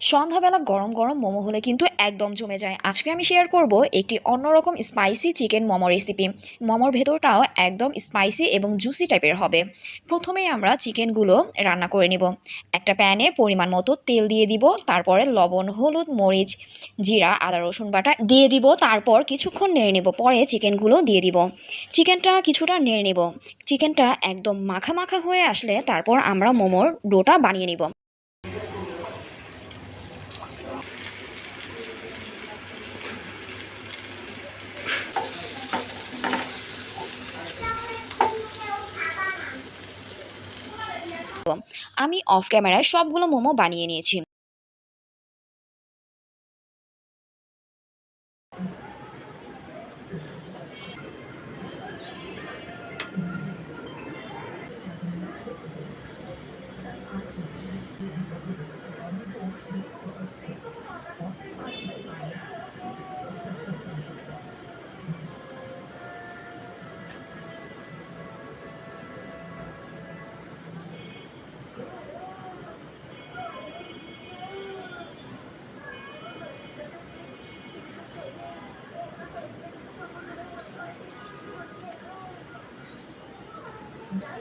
সন্ধ্যাবেলা গরম গরম মোমো হলে কিন্তু একদম জমে যায়। আজকে আমি শেয়ার করব একটি অন্যরকম স্পাইসি চিকেন মোমো রেসিপি মোমোর ভেতরটাও একদম স্পাইসি এবং জুসি টাইপের হবে। প্রথমেই আমরা চিকেনগুলো রান্না করে নিব। একটা প্যানে পরিমাণ মতো তেল দিয়ে দিব, তারপরে লবণ, হলুদ, মরিচ, জিরা, আদা, রসুন বাটা দিয়ে দিব, তারপর কিছুক্ষণ নেড়ে নেব, পরে চিকেনগুলো দিয়ে দিব। চিকেনটা কিছুটা নেড়ে নেব। চিকেনটা একদম মাখা মাখা হয়ে আসলে তারপর আমরা মোমোর ডোটা বানিয়ে নিব। আমি অফ ক্যামেরায় সবগুলো মোমো বানিয়ে নিয়েছি।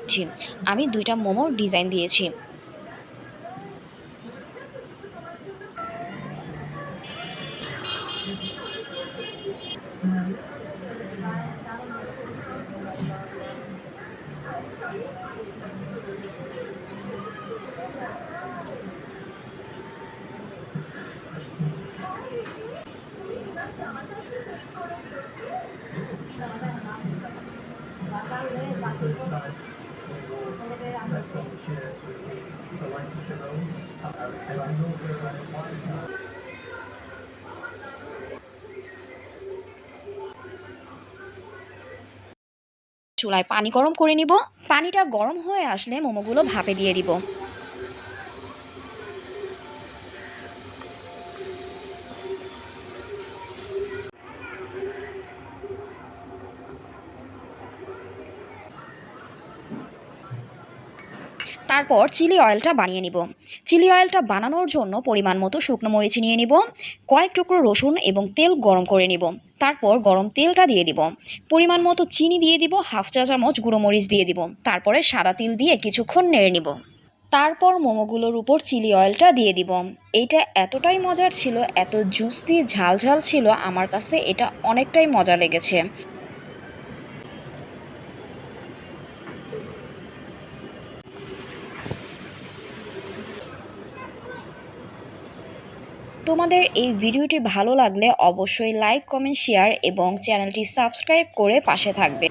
ছি। আমি দুইটা মোমোর ডিজাইন দিয়েছি চুলায় পানি গরম করে নিব। পানিটা গরম হয়ে আসলে মোমোগুলো ভাপে দিয়ে দিব। তারপর চিলি অয়েলটা বানিয়ে নিব। চিলি অয়েলটা বানানোর জন্য পরিমাণ মতো শুকনো মরিচ নিয়ে নিব, কয়েক টুকরো রসুন এবং তেল গরম করে নিব। তারপর গরম তেলটা দিয়ে দিব। পরিমাণ মতো চিনি দিয়ে দিব, হাফ চা চামচ গুঁড়ো মরিচ দিয়ে দিব। তারপরে সাদা তিল দিয়ে কিছুক্ষণ নেড়ে নিব। তারপর মোমোগুলোর উপর চিলি অয়েলটা দিয়ে দিব। এইটা এতটাই মজার ছিল, এত জুসি ঝাল ঝাল ছিল, আমার কাছে এটা অনেকটাই মজা লেগেছে। তোমাদের এই ভিডিওটি ভালো লাগলে অবশ্যই লাইক কমেন্ট শেয়ার এবং চ্যানেলটি সাবস্ক্রাইব করে পাশে থাকবে।